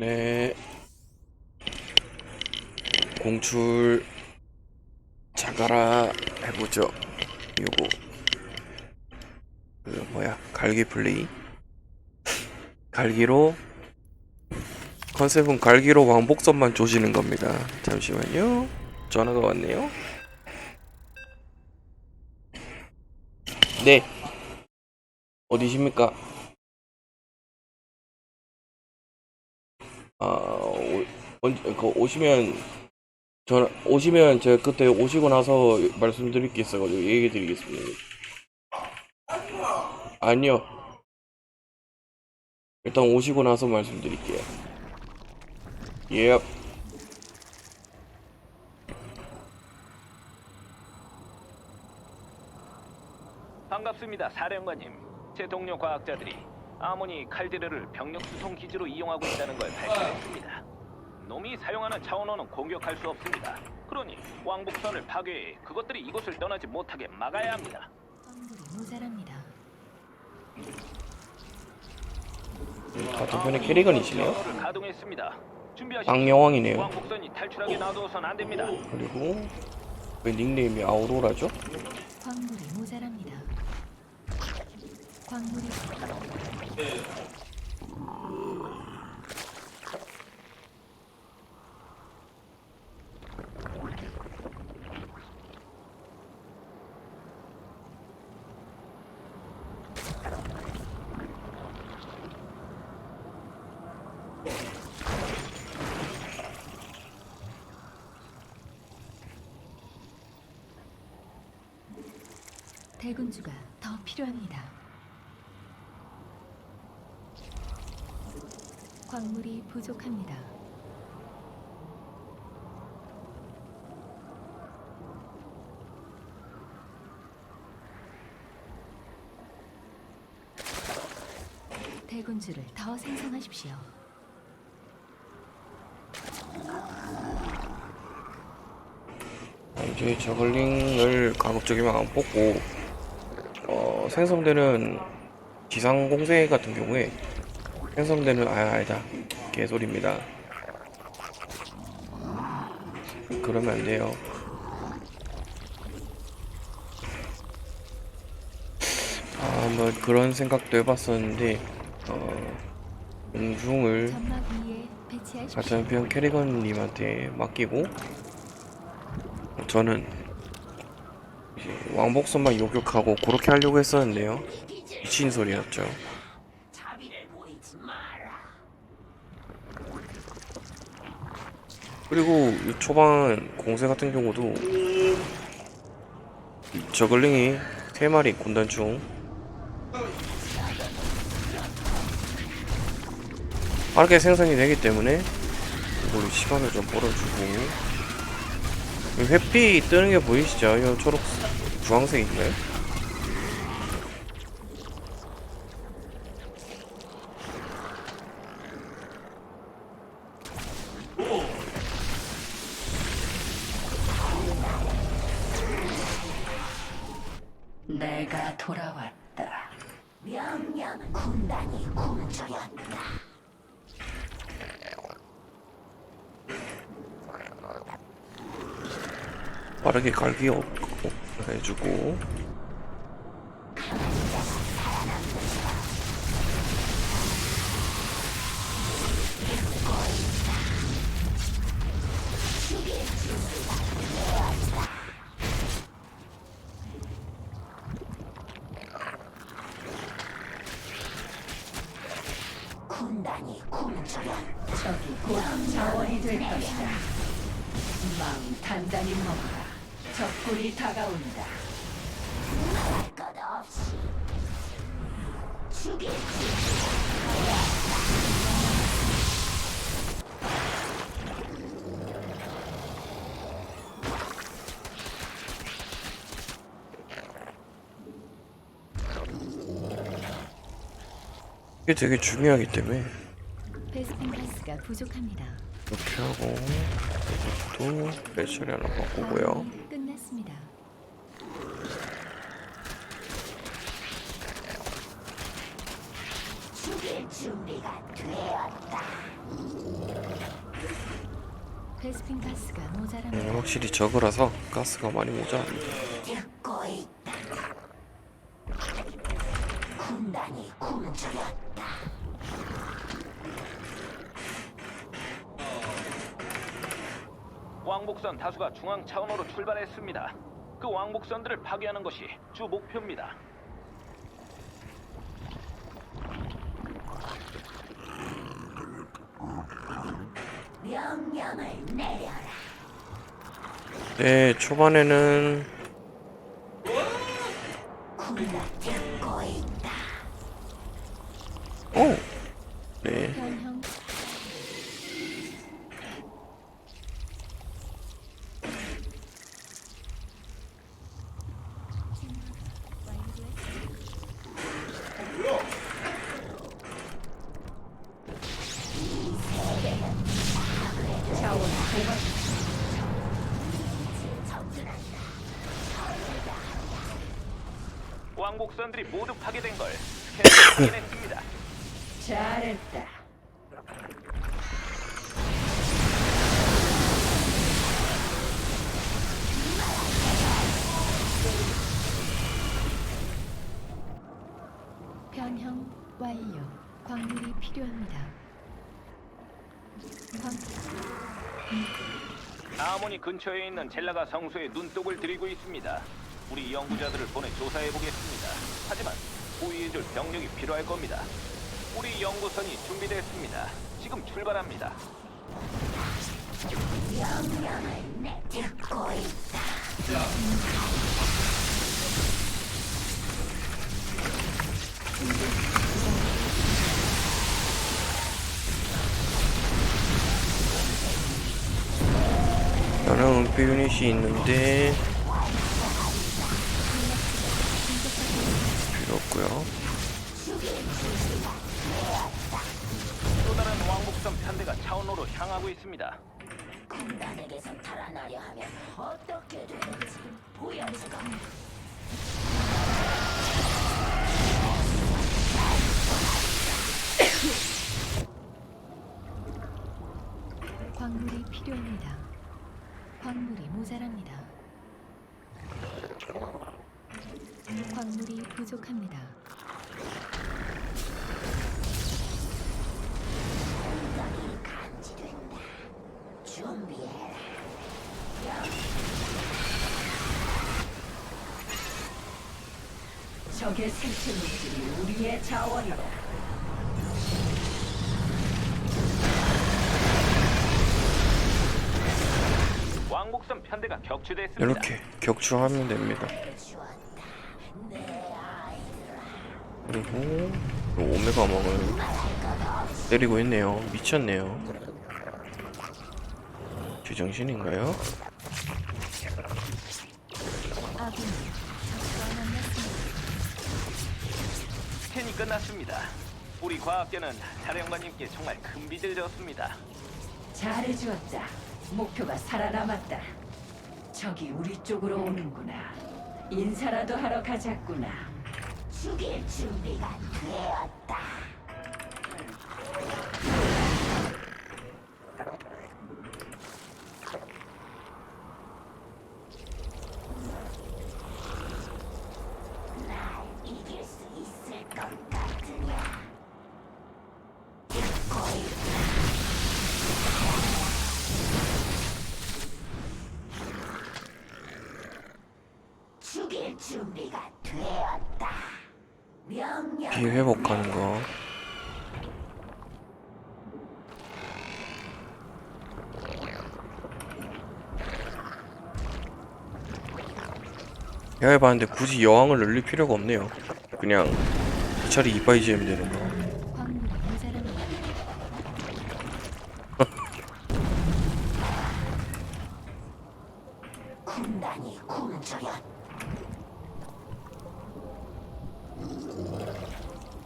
네. 공출 자가라 해보죠. 요거 그 뭐야 갈기 플레이 갈기로 컨셉은 갈기로 왕복선만 조지는 겁니다. 잠시만요. 전화가 왔네요. 네. 어디십니까? 아, 오, 언제, 그 오시면, 전, 오시면 제가 그때 오시고 나서 말씀드릴 게 있어가지고 얘기 드리겠습니다. 아니요. 일단 오시고 나서 말씀드릴게요. 예. 반갑습니다, 사령관님. 제 동료 과학자들이 아모니 칼데르를 병력 수송 기지로 이용하고 있다는 걸 발견했습니다. 놈이 사용하는 차원호는 공격할 수 없습니다. 그러니 왕복선을 파괴해 그것들이 이곳을 떠나지 못하게 막아야 합니다. 모자랍니다. 같은 편의 캐리건이시네요. 차원호를 가동했습니다. 악여왕이네요. 왕복선이 탈출하게 놔두어선 안 됩니다. 그리고 왜 닉네임이 아우로라죠? 광물이 모자랍니다. 광물이 대군주가 더 필요합니다. 광물이 부족합니다. 대군주를 더 생성하십시오. 이제 저글링을 가급적이면 안 뽑고 어, 생성되는 지상 공세 같은 경우에 생성되는 아 아니다 개소리입니다. 그러면 안 돼요. 아, 뭐 그런 생각도 해봤었는데 어, 공중을 점막 위에 배치하십시오. 같은 편 캐리건님한테 맡기고 저는 왕복선만 요격하고 그렇게 하려고 했었는데요 미친 소리였죠 그리고 이 초반 공세 같은 경우도 이 저글링이 3마리 군단총 빠르게 생성이 되기 때문에 이걸로 시간을 좀 벌어주고 이 햇빛 뜨는 게 보이시죠? 이 초록 주황색인가요? 내가 돌아왔다. 명령 군단이 굶주렸다. 없고 해주고 적군이 다가온다. 것 없이 죽일지. 이게 되게 중요하기 때문에 베스핀 가스가 부족합니다. 이렇게 하고 이것도 배처리 하나 바꾸고요 마음이 끝났습니다. 죽일 준비가 되었다. 베스핀 가스가 음, 모자랍니다. 확실히 저거라서 가스가 많이 모자랍니다. 왕복선 다수가 중앙 차원으로 출발했습니다. 그 왕복선들을 파괴하는 것이 주 목표입니다. 명령을 내려라. 네, 초반에는. 오, 네, 왕복선들이 모두 파괴된 걸 스캔으로 확인했습니다. 잘했다. 변형 완료. 광물이 필요합니다. 광 아모니 근처에 있는 젤라가 성소에 눈독을 들이고 있습니다. 우리 연구자들을 보내 조사해 보겠습니다. 하지만 호위해줄 병력이 필요할 겁니다. 우리 연구선이 준비됐습니다. 지금 출발합니다. 명령을 내 듣고 있다. 나는 은폐 유닛이 있는데 없고요. 또 다른 왕복선 편대가 차원로로 향하고 있습니다. 군단에게서 탈환하려 하면 어떻게 되는지 보여주고 광물이 필요합니다. 광물이 모자랍니다. 광물이 부족합니다. 공격이 감지된다. 준비해라. 적의 생체 물질이 우리의 자원이다. 왕복선 편대가 격추됐습니다. 이렇게 격추하면 됩니다. 주었다. 그리고 그 오메가 먹을 때리고 있네요. 미쳤네요. 제정신인가요? 스캔이 끝났습니다. 우리 과학계는 사령관님께 정말 큰 빚을 졌습니다. 잘해주었다. 목표가 살아남았다. 적이 우리 쪽으로 오는구나. 인사라도 하러 가자꾸나. 죽일 준비가 되었다. 날 이길 수 있을 것 같으냐? 듣고 있다. 죽일 준비가 되었다. 명령. 피 회복하는 거. 해봤는데 굳이 여왕을 늘릴 필요가 없네요. 그냥 이 차례 이빠이 지으면 되는 거. 광물이 모자랍니다. 군단이 굶주렸다.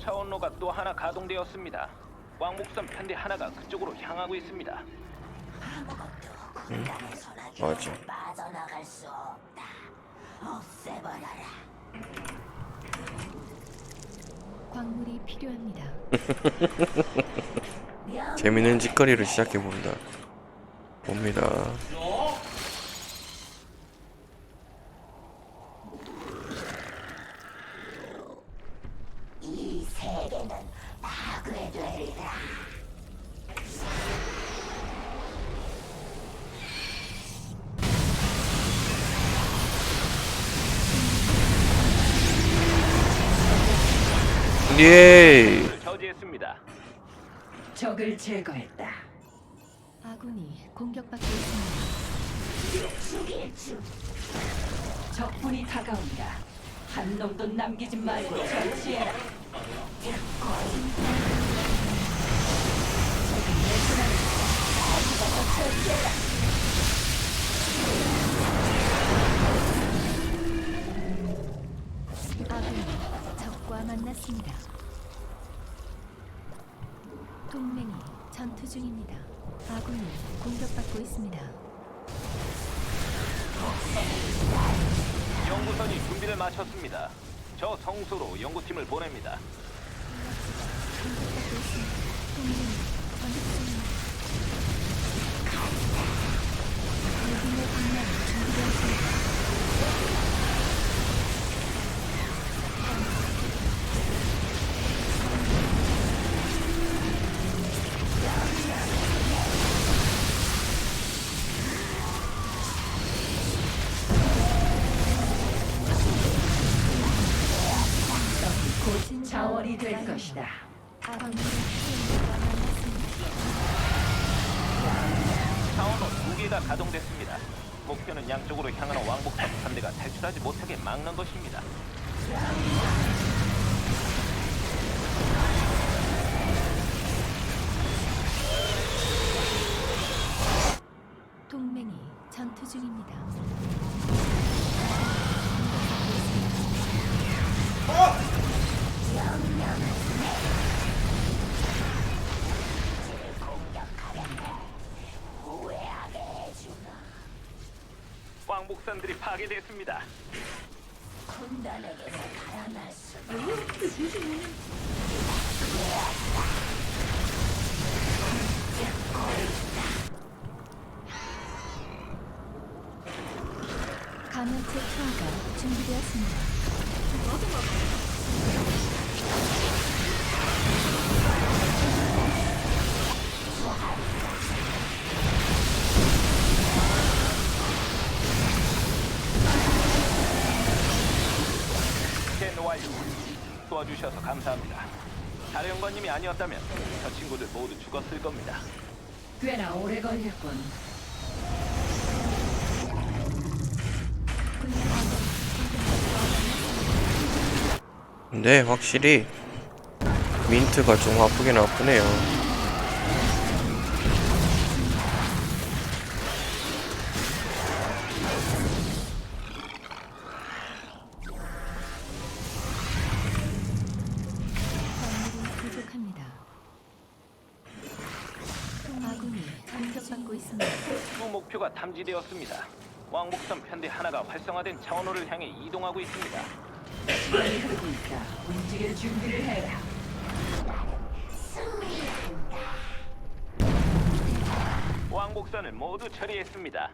차원로가 또 하나 가동되었습니다. 왕복선 편대 하나가 향하고 있습니다. 아무것도 군단의 손아귀 맞아. 빠져나갈 수 없다. 없애버려라. 광물이 필요합니다. 명 재밌는 짓거리를 시작해 본다. 봅니다. 이 세계는 파괴되리라. 예. 를 저지했습니다. 적을 제거했다. 아군이 공격받고 있습니다. 적군이 다가온다. 한 놈도 남기지 말고 처치해라. 아군이 만났습니다. 동맹이 전투 중입니다. 아군이 공격받고 있습니다. 연구선이 준비를 마쳤습니다. 저 성소로 연구팀을 보냅니다. 공격받고 있습니다. 동맹이 전투 중 될 것이다. 차원호 두 개가 가동됐습니다. 목표는 양쪽으로 향하는 왕복선 함대가 탈출하지 못하게 막는 것입니다. 동맹이 전투 중입니다. 왕복선들이 파괴됐습니다. 군단에게서 달아날 수 감염체 투하가 준비되었습니다. 스캔 완료. 도와주셔서 감사합니다. 사령관님이 아니었다면 저 친구들 모두 죽었을 겁니다. 꽤나 오래 걸렸군. 근데 확실히 민트가 좀 아프긴 아프네요. 편대 하나가 활성화된 차원호를 향해 이동하고 있습니다. 시간이 흐르고 있다. 움직일 준비를 해라. 왕복선을 모두 처리했습니다.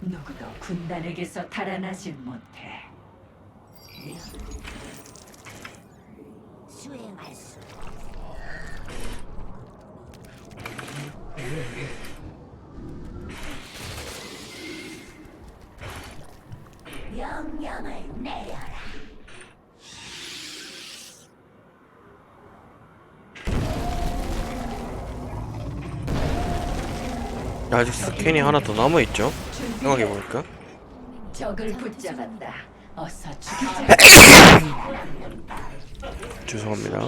누구도 군단에게서 달아나질 못해. 수행할 수. 명령을 내려라. 아직 스캔이 하나 더 남아 있죠? 생각해 보니까. 적을 붙잡았다. 어서 죽이자. 죄송합니다.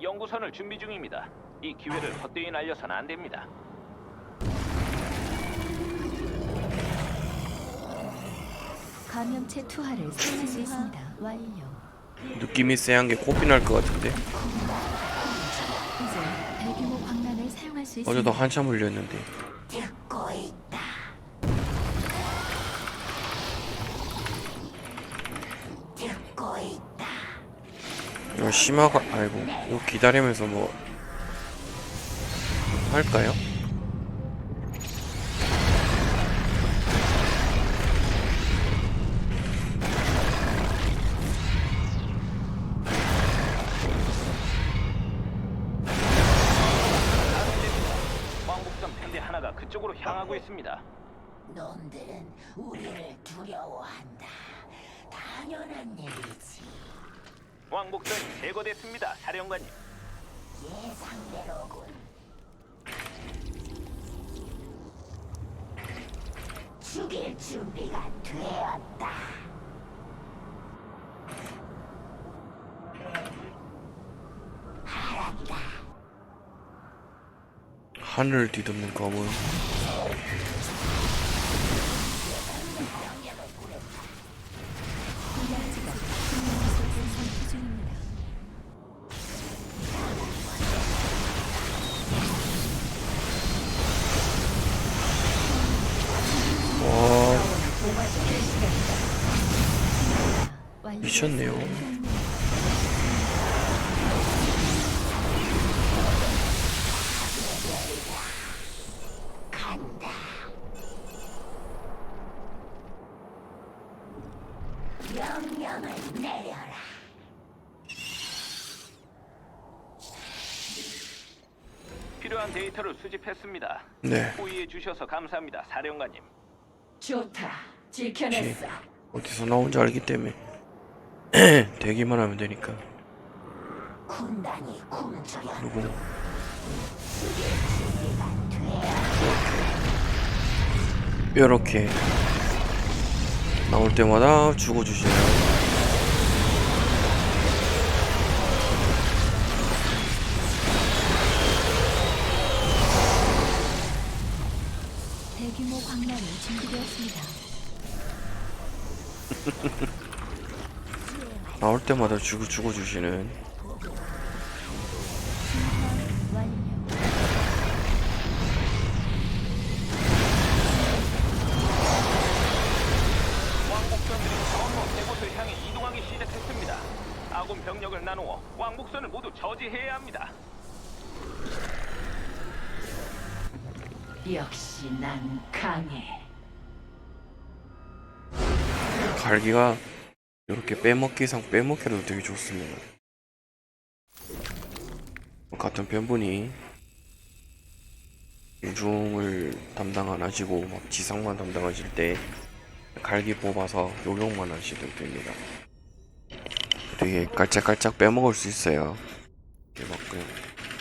연구선을 준비 중입니다. 이 기회를 헛되이 날려선 안 됩니다. 감염체 투하를 사용할 수 아. 있습니다. 완료. 느낌이 쎄한 게 코피 날 것 같은데 이제 대규모 광란을 사용할 수 있어. 어제도 한참 울렸는데 듣고 있다. 듣고 있다. 이거 심화가 아이고 이거 기다리면서 뭐 할까요? 두려워한다. 당연한 일이지. 왕복선이 제거됐습니다, 사령관님. 예상대로군. 죽일 준비가 되었다. 알았다. 하늘 뒤덮는 검은 데이터를 수집했습니다. 네 호의해 주셔서 감사합니다, 사령관님. 좋다. 지켜냈어. 어디서 나온지 알기 때문에 대기만 하면 되니까 군단이 굶주려 이렇게 나올 때마다 죽어주시네요 나올 때마다 죽어 죽어주시는 완료. 왕복선들이 전로 세 곳을 향해 이동하기 시작했습니다. 아군 병력을 나누어 왕복선을 모두 저지해야 합니다. 역시 난 강해. 갈기가 이렇게 빼먹기상 빼먹기라도 되게 좋습니다. 같은 편분이 우중을 담당 안 하시고 막 지상만 담당하실 때 갈기 뽑아서 요격만 하시면 됩니다. 되게 깔짝깔짝 빼먹을 수 있어요. 그냥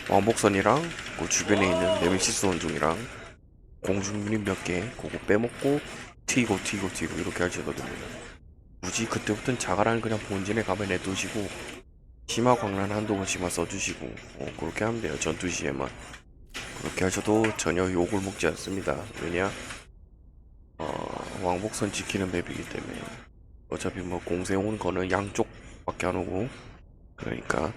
왕복선이랑 그 주변에 있는 네메시스 원중이랑 공중 유닛 몇 개 그거 빼먹고 튀고 튀고 튀고 이렇게 하시거든요. 굳이 그때부터는 자가라는 그냥 본진에 가면 내두시고 심화 광란 한두 번씩만 써주시고 어, 그렇게 하면 돼요 전투 시에만. 그렇게 하셔도 전혀 욕을 먹지 않습니다. 왜냐? 어, 왕복선 지키는 맵이기 때문에. 어차피 뭐 공세 온 거는 양쪽밖에 안 오고 그러니까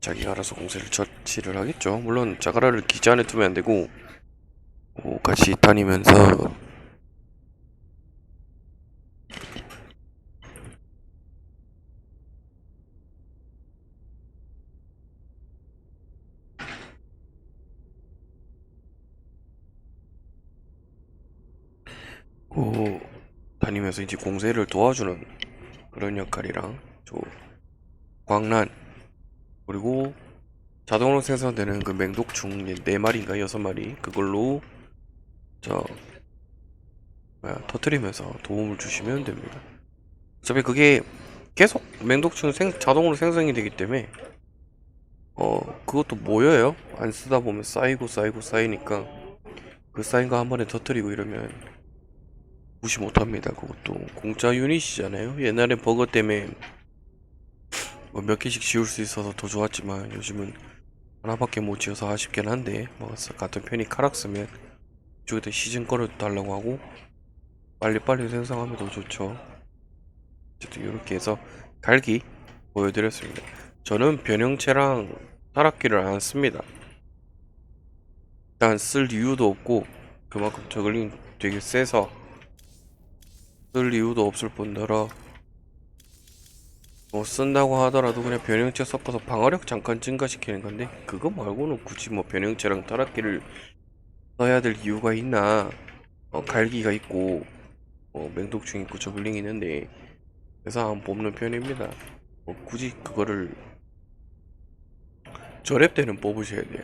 자기가 알아서 공세를 처치를 하겠죠. 물론 자가라를 기지 안에 두면 안 되고 어, 같이 다니면서 고 다니면서 이제 공세를 도와주는 그런 역할이랑 저 광란 그리고 자동으로 생성되는 그 맹독충 네 마리인가 여섯 마리 그걸로 저 뭐야 터트리면서 도움을 주시면 됩니다. 어차피 그게 계속 맹독충 생 자동으로 생성이 되기 때문에 어 그것도 모여요. 안 쓰다 보면 쌓이고 쌓이고 쌓이니까 그 쌓인 거 한 번에 터트리고 이러면 무시 못합니다. 그것도 공짜 유닛이잖아요. 옛날에 버거 때문에 뭐 몇 개씩 지울 수 있어서 더 좋았지만 요즘은 하나밖에 못 지어서 아쉽긴 한데 뭐 같은 편이 카락 쓰면 이쪽에다 시즌 거를 달라고 하고 빨리빨리 생성하면 더 좋죠. 어쨌든 이렇게 해서 갈기 보여드렸습니다. 저는 변형체랑 타락기를 안 씁니다. 일단 쓸 이유도 없고 그만큼 저글링 되게 세서 쓸 이유도 없을 뿐더러 뭐 쓴다고 하더라도 그냥 변형체 섞어서 방어력 잠깐 증가시키는 건데 그거 말고는 굳이 뭐 변형체랑 타락기를 써야 될 이유가 있나? 어, 갈기가 있고 어, 맹독충 있고 저글링 있는데 그래서 안 뽑는 편입니다. 뭐 굳이 그거를 저랩 때는 뽑으셔야 돼요.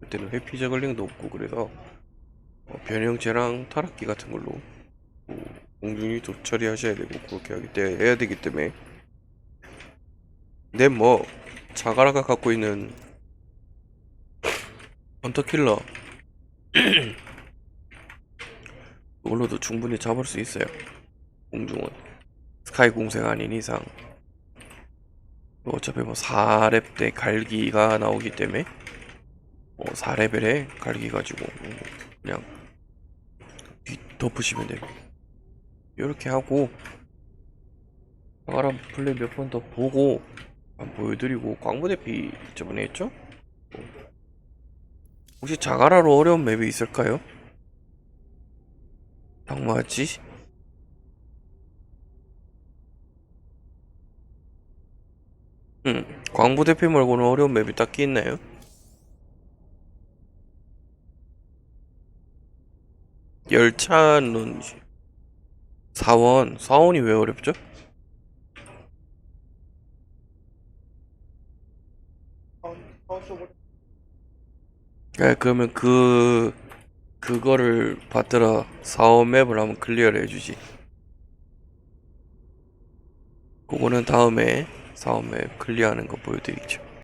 그때는 회피 저글링도 없고 그래서 어, 변형체랑 타락기 같은 걸로 뭐 공중유도 처리 하셔야 되고 그렇게 하기 때 해야 되기 때문에. 근데 뭐 자가라가 갖고 있는 헌터킬러. 그걸로도 충분히 잡을 수 있어요. 공중은. 스카이 공세가 아닌 이상. 어차피 뭐 4렙 때 갈기가 나오기 때문에 뭐 4레벨에 갈기 가지고. 뭐 그냥 뒤 덮으시면 돼요 이렇게 하고 자가라 플레이 몇 번 더 보고 안 보여드리고 광부 대피 저번에 했죠? 어. 혹시 자가라로 어려운 맵이 있을까요? 당마지? 응, 광부 대피 말고는 어려운 맵이 딱히 있나요? 열차는 사원, 사원이 왜 어렵죠? 네, 그러면 그 그거를 받들어 사원 맵을 한번 클리어를 해주지. 그거는 다음에 사원 맵 클리어하는 거 보여드리죠.